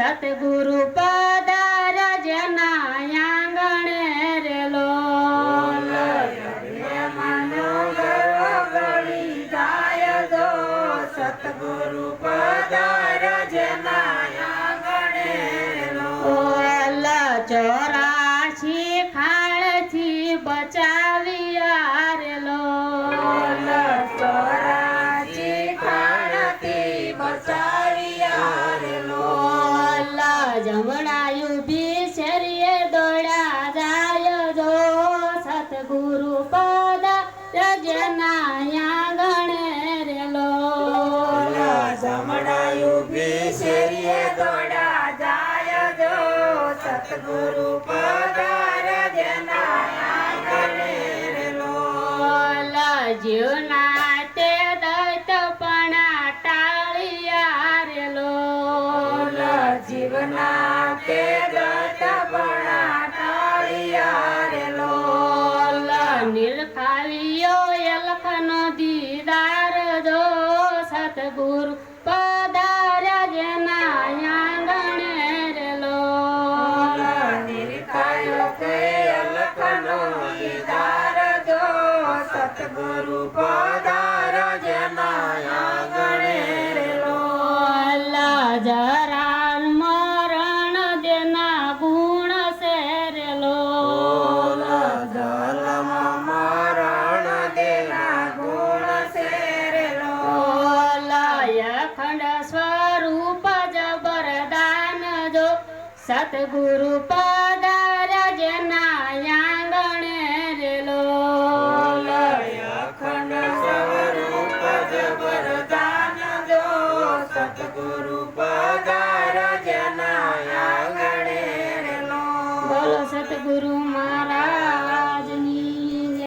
સતગુરુ પદાર જના આંગણે રેલો. સતગુરુ પદાર જના ચોરાશી ખાળથી બચા રજનાયા ગણે રેલો. જમણાયું વિશેરીએ દોડા જાય જો. સતગુરુ પધાર જનાયા ગણે રે જીવના જીવના નિરખાવ્યો એલખનો દીદાર જો સતગુરુ પધાર જનાયા ગણે રે લો નિરખાયો કે અલખનો દીદાર જો સતગુરુ પધાર સતગુરુ પદાર જનાયા ગણે રે લો અખંડ સ્વરૂપ જબરદાન જો સતગુરુ પધાર જનાયા ગણે બોલો સતગુરુ મહારાજ